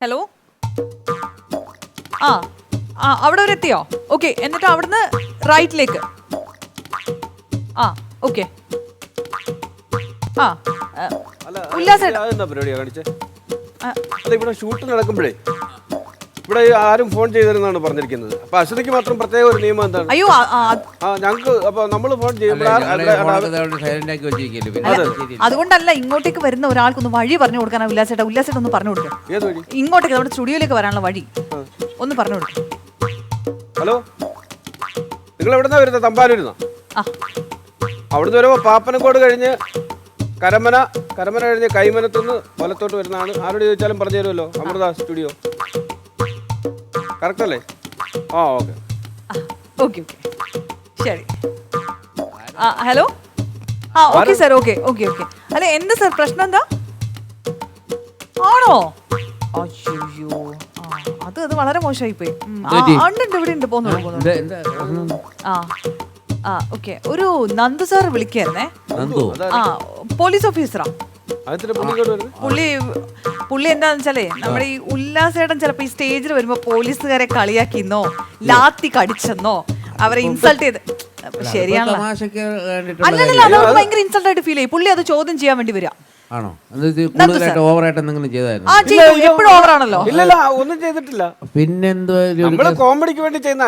Hello ആ ആ അവിടെ വരെ എത്തിയോ ഓക്കെ എന്നിട്ട് അവിടുന്ന് റൈറ്റിലേക്ക് ആ ഓക്കെ ആ ഉല്ലാസ് ഉല്ലാസേട്ടാ. ഇവിടെ ഷൂട്ട് നടക്കുമ്പോഴേ ഇവിടെ ആരും ഫോൺ ചെയ്തിരുന്നാണ് പറഞ്ഞിരിക്കുന്നത്. അപ്പൊ അശ്വതിക്ക് മാത്രം പ്രത്യേക ഒരു നിയമം എന്താണ്? അയ്യോ ആ, ആ, ആ ഞങ്ങൾക്ക് അപ്പൊ നമ്മൾ ഫോൺ ചെയ്യുമ്പോൾ ആ- ആക്കി വെച്ചിരിക്കല്ലേ പിന്നെ ശരി. അതുകൊണ്ടല്ല ഇങ്ങോട്ടേക്ക് വരുന്ന ഒരാൾക്കൊന്ന് വഴി പറഞ്ഞു കൊടുക്കാനാ ഉല്ലാസേട്ടാ ഉല്ലാസേട്ട ഒന്ന് പറഞ്ഞു കൊടുക്കാം. ഏത് വഴി? ഇങ്ങോട്ടേക്ക് നമ്മുടെ സ്റ്റുഡിയോയിലേക്ക് വരാനുള്ള വഴി. ഒന്ന് പറഞ്ഞു കൊടുക്കാം. ഹലോ? നിങ്ങൾ എവിടുന്നാ വരുന്നത്? തമ്പാനൂരുന്നോ? ആ. അവിടുന്ന് വരുമ്പോൾ പാപ്പനക്കോട് കഴിഞ്ഞ് കരമന കരമന കഴിഞ്ഞ് കൈമനത്തുനിന്ന് വലത്തോട്ട് വരുന്നതാണ്. ആരോട് ചോദിച്ചാലും പറഞ്ഞു തരുമല്ലോ അമൃത സ്റ്റുഡിയോ. കറക്റ്റ് അല്ലേ ആ ഓക്കെ ഓക്കെ ഓക്കെ ശരി. ഹലോ? ആ okay sir okay okay okay. അല്ല എന്താ സാർ പ്രശ്നം എന്താ? ആണോ? അയ്യോ അത് അത് വളരെ മോശമായി പോയി. ഉണ്ട് ഉണ്ട്, ഇവിടെ ഉണ്ട്. പോന്നു ആ ആ ഓക്കെ. ഒരു നന്ദു സാർ വിളിക്കായിരുന്നേ. ആ പോലീസ് ഓഫീസറാ. പുള്ളി പുള്ളി എന്താന്ന് വെച്ചാലേ നമ്മുടെ ഈ ഉല്ലാസേട്ടൻ ചിലപ്പോ ഈ സ്റ്റേജിൽ വരുമ്പോ പോലീസുകാരെ കളിയാക്കിന്നോ ലാത്തി കടിച്ചെന്നോ അവരെ ഇൻസൾട്ട് ചെയ്ത്. ശരിയാണല്ലോ അല്ലല്ലോ വേണ്ടിയിട്ടുള്ള അല്ലല്ല അത് അവർക്ക് ഭയങ്കര ഇൻസൾട്ട് ആയിട്ട് ഫീൽ ചെയ്യും. പുള്ളി അത് ചോദ്യം ചെയ്യാൻ വേണ്ടി വരിക. ആണോ? എന്താ ഇത് കൂടുതലായിട്ട് ഓവറായിട്ട് എന്തെങ്കിലും ചെയ്തായിരുന്നു? ആ ചെയ്യും എപ്പോഴും ഓവറാണല്ലോ. ഇല്ലല്ല ഒന്നും ചെയ്തിട്ടില്ല. പിന്നെന്തോ ഒരു- നമ്മൾ കോമഡിക്ക് വേണ്ടി ചെയ്യുന്ന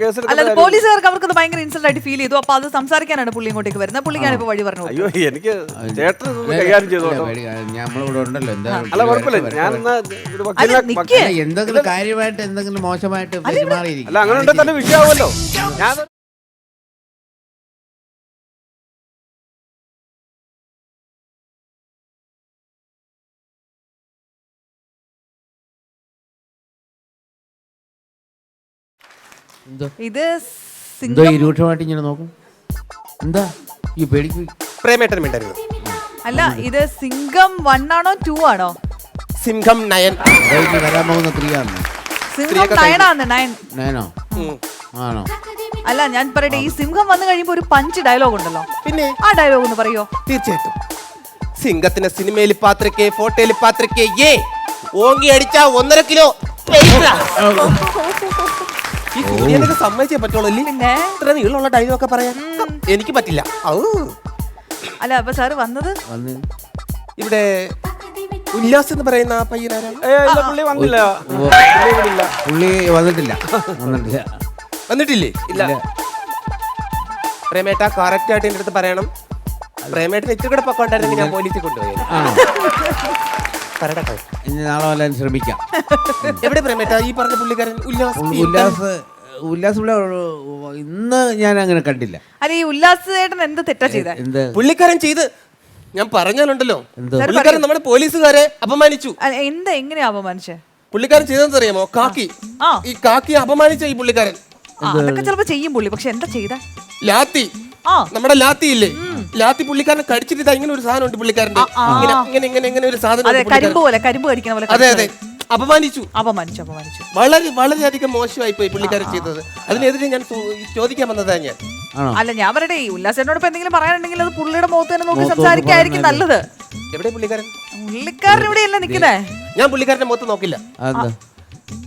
കേസ് അല്ലാതെ പോലീസുകാർക്ക് അവർക്ക് അത് ഭയങ്കര ഇൻസൾട്ട് ആയിട്ട് ഫീൽ ചെയ്തു. അപ്പൊ അത് സംസാരിക്കാനാണ് പുള്ളി ഇങ്ങോട്ടേക്ക് വരുന്നത്. പുള്ളിക്കാണ് ഇപ്പൊ വഴി പറഞ്ഞു അയ്യോ എനിക്ക് ചേട്ടൻ ഇതൊന്ന് കൈകാര്യം ചെയ്തോട്ടോ ഇല്ല, നമ്മളിവിടെ ഉണ്ടല്ലോ. എന്താ അല്ല കുഴപ്പമില്ല. ഞാൻ എന്തെങ്കിലും കാര്യമായിട്ട് എന്തെങ്കിലും മോശമായിട്ട് പെരുമാറിയിരിക്കും. അല്ല അങ്ങനെ ഉണ്ടെങ്കിൽ തന്നെ വിഷയമാവുമല്ലോ. ഞാൻ ഇത് എന്തോ സിംഗം ഈ രൂക്ഷമായിട്ട് ഇങ്ങനെ നോക്കും? എന്താ? ഈ പേടിക്ക് പ്രേമേട്ടൻ മിണ്ടരുത് അല്ല ഇത് സിംഗം വൺ ആണോ ടു ആണോ? സിംഹം നയൻ. അതായത് വരാൻ പോകുന്ന ക്രിയാന്ന് സിംഹം നയൻ ആണ് നയൻ നേനോ ആണോ? അല്ല ഞാൻ പറയട്ടെ ഈ സിംഹം വന്നു കഴിയുമ്പോ ഒരു പഞ്ച് ഡയലോഗ് ഉണ്ടല്ലോ. പിന്നെ? ആ ഡയലോഗ് ഒന്ന് പറയോ? തീർച്ചയായിട്ടും. സിംഗത്തിന് സിനിമയിൽ പാത്രക്കേ ഫോട്ടോയിൽ പാത്രക്കേ ഏ? ഓങ്ങി അടിച്ച ഒന്നര കിലോ weight ആ. ഈ സമ്മതിച്ചേ പറ്റുള്ളൂ. അല്ലേ പിന്നെ? ഇത്ര നീളമുള്ള ഡയലോഗ് ഒക്കെ പറയാൻ. എനിക്ക് പറ്റില്ല. ഔ. അല്ല അപ്പൊ സാറ് വന്നത്? വന്ന്. ഇവിടെ ഉല്ലാസ് എന്ന് പറയുന്ന ആ പുള്ളി വന്നില്ല. പുള്ളി വന്നിട്ടില്ല. വന്നിട്ടില്ല. വന്നിട്ടില്ലേ? ഇല്ല. പ്രേമേട്ട കറക്റ്റ് ആയിട്ട് എന്റെ അടുത്ത് പറയണം. പ്രേമേട്ടൻ ഇത്തിരി കൂടെ പക്കമുണ്ടായിരുന്നെങ്കിൽ ഞാൻ പോലീസിൽ കൊണ്ടുപോയി ഇനി നാളെ ശ്രമിക്കാം. എവിടെ പ്രേമേട്ട? ഈ പറഞ്ഞ പുള്ളിക്കാരൻ ഉല്ലാസ് ഉല്ലാസ് ഉല്ലാസ് ഇവിടെ ഇന്ന് ഞാൻ അങ്ങനെ കണ്ടില്ല. അല്ല ഈ ഉല്ലാസ് ചേട്ടൻ എന്ത് തെറ്റാ ചെയ്ത? എന്ത്? പുള്ളിക്കാരൻ ചെയ്ത് ഞാൻ പറഞ്ഞാലുണ്ടല്ലോ. പുള്ളിക്കാരൻ നമ്മുടെ പോലീസുകാരെ അപമാനിച്ചു. എന്താ എങ്ങനെയാ അപമാനിച്ചേ? പുള്ളിക്കാരൻ ചെയ്തെന്ന് അറിയാമോ കാക്കി ഈ കാക്കി അപമാനിച്ച ഈ പുള്ളിക്കാരൻ. അതൊക്കെ ചിലപ്പോ ചെയ്യും പുള്ളി. പക്ഷെ എന്താ ചെയ്ത? ലാത്തി. നമ്മുടെ ലാത്തി ഇല്ലേ ലാത്തി പുള്ളിക്കാരൻ കടിച്ചിട്ട് ഇതാ ഇങ്ങനെ ഒരു സാധനം ഉണ്ട് പുള്ളിക്കാരന്റെ ഇങ്ങനെ ഇങ്ങനെ ഇങ്ങനെ ഇങ്ങനെ ഒരു സാധനം അതെ ഉണ്ട് പുള്ളിക്കാരൻ. കരിമ്പ് പോലെ കരിമ്പ് കടിക്കുന്ന പോലെ അതെ അതെ. അപമാനിച്ചു. അപമാനിച്ചു അപമാനിച്ചു. വളരെ വളരെയധികം മോശമായി പോയി പുള്ളിക്കാരൻ ചെയ്തത്. അതിനെതിരെ ഞാൻ ചോദിക്കാൻ വന്നതാ ഞാൻ. ആണോ? അല്ല ഞാൻ പറയട്ടെ ഈ ഉല്ലാസേട്ടനോട് ഇപ്പൊ എന്തെങ്കിലും പറയാനുണ്ടെങ്കിൽ അത് പുള്ളിയുടെ മുഖത്ത് തന്നെ നോക്കി സംസാരിക്കായിരിക്കും നല്ലത്. എവിടെ പുള്ളിക്കാരൻ? പുള്ളിക്കാരൻ ഇവിടെ അല്ല നിക്കുന്നേ ഞാൻ പുള്ളിക്കാരന്റെ മുഖത്ത് നോക്കില്ല. അതെന്താ?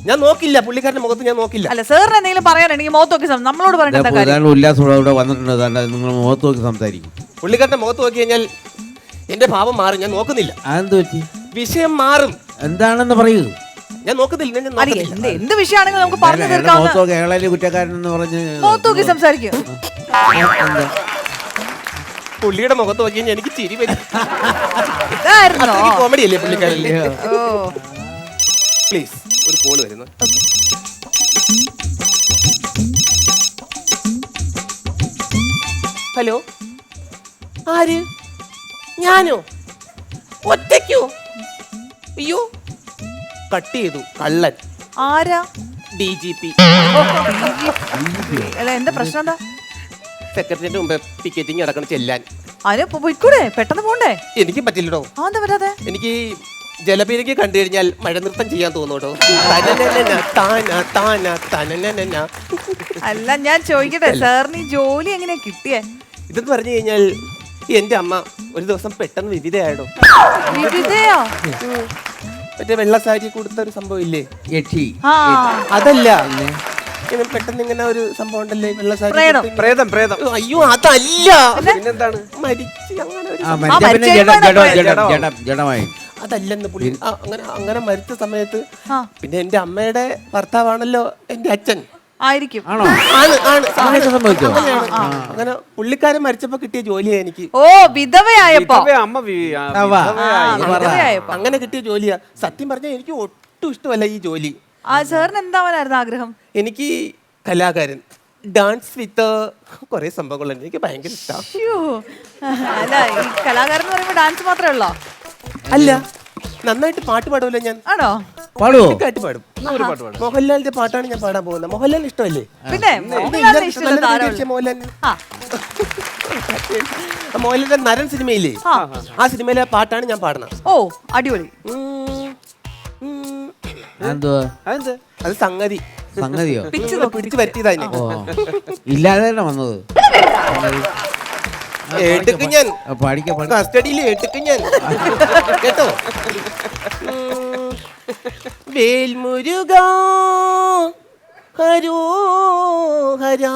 ഞാൻ നോക്കില്ല പുള്ളിക്കാരന്റെ മുഖത്ത് ഞാൻ നോക്കില്ല. അല്ല സാറിന് എന്തെങ്കിലും പറയാനുണ്ടെങ്കിൽ മുഖത്ത് നോക്കി സം- നമ്മളോട് പറഞ്ഞിട്ട് എന്താ കാര്യം. ഇവിടെ വന്നിട്ടുണ്ട്. നിങ്ങൾ മുഖത്ത് നോക്കി സംസാരിക്കും. പുള്ളിക്കാരന്റെ മുഖത്ത് നോക്കി കഴിഞ്ഞാൽ എന്റെ ഭാവം മാറും. ഞാൻ നോക്കുന്നില്ല. അതെന്ത് പറ്റി? വിഷയം മാറും. എന്താണെന്ന് പറയൂ. ഞാൻ നോക്കുന്നില്ല. ഞാൻ അല്ല നോക്കുന്നില്ല. എന്ത് എന്ത് വിഷയമാണെങ്കിലും നമുക്ക് പറഞ്ഞു തീർക്കാവുന്ന മുഖത്ത് നോക്കി അയാളെ കുറ്റക്കാരൻ എന്ന് പറഞ്ഞ് മുഖത്ത് നോക്കി സംസാരിക്കും. എന്താ? പുള്ളിയുടെ മുഖത്ത് നോക്കി കഴിഞ്ഞാൽ എനിക്ക് ചിരി വരും. ഇതായിരുന്നോ? കോമഡി അല്ലേ പുള്ളിക്കാരല്ലേ ഓ. പ്ലീസ് ഒരു കോൾ വരുന്നു. ഹലോ? ആര്? ഞാനോ? ഒറ്റയ്ക്കോ? അയ്യോ. കട്ട് ചെയ്തു. കള്ളൻ. ആരാ? D G P. അല്ല എന്താ പ്രശ്നം എന്താ? സെക്രട്ടറിന്റെ മുമ്പ് ടിക്കറ്റിങ് അടക്കണം ചെല്ലാൻ. അതിന് പോ- പോയിക്കൂടെ? പെട്ടെന്ന് പോണ്ടേ? എനിക്ക് പറ്റില്ലടോ. ആ എന്താ പറ്റാതെ എനിക്ക് ജലപീരക്ക് കണ്ടു കഴിഞ്ഞാൽ മഴ നൃത്തം ചെയ്യാൻ തോന്നൂട്ടോ? അല്ല ഞാൻ ചോദിക്കട്ടെ സാറിന് ഈ ജോലി എങ്ങനെയാ കിട്ടിയേ? ഇതെന്ന് പറഞ്ഞു കഴിഞ്ഞാൽ എന്റെ അമ്മ ഒരു ദിവസം പെട്ടെന്ന് വിവിധയായിടോ. വിവിധയോ? മറ്റേ വെള്ള സാരി കൊടുത്ത ഒരു സംഭവം ഇല്ലേ? അതല്ല. ഇങ്ങനെ പെട്ടെന്ന് ഇങ്ങനെ ഒരു സംഭവം ഉണ്ടല്ലേ വെള്ള സാരി പ്രേതം. പ്രേതം അയ്യോ അതല്ല. പിന്നെന്താണ്? മരിച്ച് അങ്ങനെ ഒരു അതല്ലെന്ന് പുള്ളി. ആ, അങ്ങനെ അങ്ങനെ മരിച്ച സമയത്ത് ആ. പിന്നെ എന്റെ അമ്മയുടെ ഭർത്താവാണല്ലോ എന്റെ അച്ഛൻ. ആയിരിക്കും. ആണോ? ആണ് ആണ്. അങ്ങനെയൊക്കെ സംഭവിച്ചോ? അങ്ങനെയാണ്. അങ്ങനെ പുള്ളിക്കാരൻ മരിച്ചപ്പോ കിട്ടിയ ജോലിയാ എനിക്ക്. ഓ വിധവയായപ്പോ. അമ്മ വി- ആ, ആ, വാ. വിധവയായി. ആ, വിധവയായപ്പോ. അങ്ങനെ കിട്ടിയ ജോലിയാ. സത്യം പറഞ്ഞാൽ എനിക്ക് ഒട്ടും ഇഷ്ടമല്ല ഈ ജോലി. ആ സാറിന് എന്താവാനായിരുന്നു ആഗ്രഹം? എനിക്ക് കലാകാരൻ. ഡാൻസ് വിത്ത് കുറെ സംഭവങ്ങളുണ്ട്. എനിക്ക് ഭയങ്കര ഇഷ്ടമാണ് ശ്ശോ. അല്ല ഈ കലാകാരൻ എന്ന് പറയുമ്പോ ഡാൻസ് മാത്രമേ ഉള്ളോ? അല്ല നന്നായിട്ട് പാട്ട് പാടുമല്ലോ ഞാൻ. ആണോ? പാടുവോ? പാട്ട് പാടും. മോഹൻലാലിന്റെ പാട്ടാണ് ഞാൻ പാടാൻ പോകുന്നത്. മോഹൻലാൽ ഇഷ്ടമല്ലേ? പിന്നെ മോഹൻലാലിനെ ഇഷ്ടമുള്ള നല്ല? പേടിച്ച മോഹൻലാലിന്. ആ. മോഹൻലാലിന്റെ നരൻ സിനിമയില്ലേ? ആ. ആ സിനിമയിലെ പാട്ടാണ് ഞാൻ പാടുന്നത്. ഓ അടിപൊളി. ഉം, ഉം. എന്തുവാ അതെന്ത്? അത് സംഗതി. സംഗതിയോ? നോക്കി പിടിച്ചു പറ്റിയതാ എന്നെ. ഓ. ഇല്ലാതെ തന്നെ വന്നത്. എടുക്കും ഞാൻ. പഠിക്ക കസ്റ്റഡിയിൽ എടുക്കും ഞാൻ. കേട്ടോ. വേൽമുരുക ഹരോ ഹരാ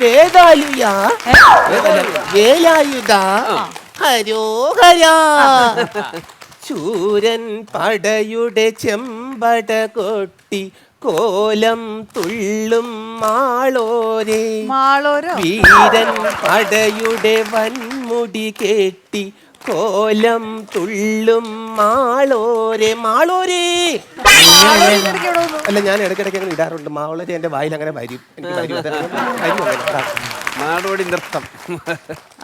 വേദാലുയ വേലായുധ ഹരോ ഹരാ ചൂരൻ പടയുടെ ചെമ്പട കൊട്ടി കോലം തുള്ളും മാളോരേ. മാളോരോ? വീരൻ അടയുടെ വൻമുടി കേട്ടി കോലം തുള്ളും മാളോരെ. മാളോരേ? അല്ല ഞാൻ ഇടയ്ക്കിടയ്ക്ക് അങ്ങനെ ഇടാറുണ്ട്. മാളോരെ എന്റെ വായിൽ അങ്ങനെ വരും. എനിക്ക് വരും അത് വരും. അങ്ങനെ. നാടോടി നൃത്തം.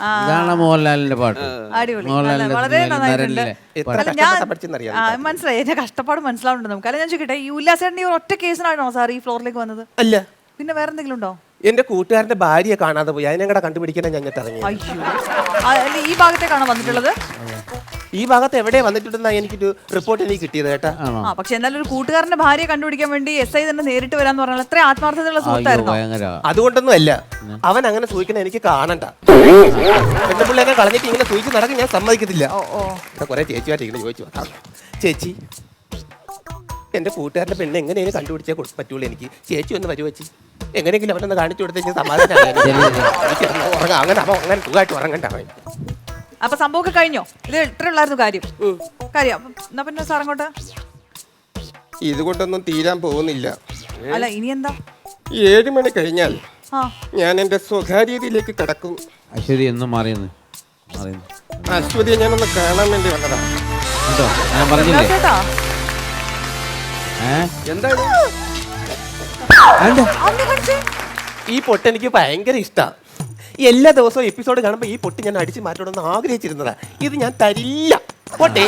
ആ, ഇതാണ് മോഹൻലാലിന്റെ പാട്ട്. അടിപൊളി. മോഹൻലാലിന്റെ നല്ല- വളരെ സിനിമയിൽ നന്നായിട്ടുണ്ട്. നരനിലെ എത്ര അല്ല, ഞാൻ കഷ്ടപ്പെട്ടാ ആ, മനസ്സിലായി. എന്റെ കഷ്ടപ്പാട് മനസ്സിലാവുന്നുണ്ട് നമുക്ക്. അല്ല ഞാൻ ചോദിക്കട്ടെ ഈ ഉല്ലാസേട്ടൻ ഈ ഒറ്റ കേസിനാണോ സാർ ഈ ഫ്ലോറിലേക്ക് വന്നത്? അല്ല. പിന്നെ വേറെ എന്തെങ്കിലും ഉണ്ടോ? എന്റെ കൂട്ടുകാരന്റെ ഭാര്യയെ കാണാതെ പോയി. അതിനെ കൂടെ കണ്ടുപിടിക്കാൻ ഞാൻ ഞങ്ങൾക്ക് ഇറങ്ങി അയ്യോ. ആ, അല്ല ഈ ഭാഗത്തേക്കാണോ വന്നിട്ടുള്ളത്? ഈ ഭാഗത്ത് എവിടെ വന്നിട്ടുണ്ടെന്നാ എനിക്കൊരു റിപ്പോർട്ട് എനിക്ക് കിട്ടിയത് കേട്ടാ. ആ പക്ഷെ എന്നാലും ഒരു കൂട്ടുകാരന്റെ ഭാര്യയെ കണ്ടുപിടിക്കാൻ വേണ്ടി എസ് ഐ തന്നെ നേരിട്ട് വരാന്ന് പറഞ്ഞാൽ അത്ര ആത്മാർത്ഥതയുള്ള അയ്യോ സുഹൃത്തായിരുന്നോ? ഭയങ്കര. അതുകൊണ്ടൊന്നും അല്ല. അവൻ അങ്ങനെ സൂചിക്കണ എനിക്ക് കാണണ്ട. എന്റെ പിള്ളേരെ കളഞ്ഞിട്ട് ഇങ്ങനെ സൂചിച്ച് നടക്കാൻ ഞാൻ സമ്മതിക്കത്തില്ല. ഓ ഓ. കൊറേ ചേച്ചിമായിട്ട് ഇങ്ങനെ ചോദിച്ചു. ചേച്ചി എന്റെ കൂട്ടുകാരന്റെ പെണ്ണ് എങ്ങനെയാണ് കണ്ടുപിടിച്ചേ കൊടു- പറ്റുള്ളൂ എനിക്ക്. ചേച്ചി ഒന്ന് ചേച്ചി എങ്ങനെയെങ്കിലും അവനൊന്ന് കാണിച്ചു കൊടുത്ത് സമാധാനം ഉറങ്ങാം അങ്ങനെ അവൻ അങ്ങനെ സുഖമായിട്ട് ഉറങ്ങണ്ട അവൻ. അപ്പൊ സംഭവമൊക്കെ കഴിഞ്ഞോ? ഇത് ഇത്ര ഉള്ളായിരുന്നു കാര്യം കാര്യം. എന്നാ പിന്നെ സാർ അങ്ങോട്ട്? ഇതുകൊണ്ടൊന്നും തീരാൻ പോകുന്നില്ല. അല്ല ഇനി എന്താ? ഏഴ് മണി കഴിഞ്ഞാൽ ആ. ഞാൻ എന്റെ സ്വകാര്യതയിലേക്ക് കിടക്കും. അശ്വതി എന്നും മാറിയെന്ന്. മാറിയെന്ന്. അശ്വതിയെ ഞാനൊന്ന് കാണാൻ വേണ്ടി വന്നതാ. ഞാൻ പറഞ്ഞില്ലേ? ഈ പൊട്ട് എനിക്ക് ഭയങ്കര ഇഷ്ടമാണ് എല്ലാ ദിവസവും എപ്പിസോഡ് കാണുമ്പോൾ ഈ പൊട്ട് ഞാൻ അടിച്ചു മാറ്റണമെന്ന് ആഗ്രഹിച്ചിരുന്നതാ. ഇത് ഞാൻ തരില്ല. പൊട്ടേ.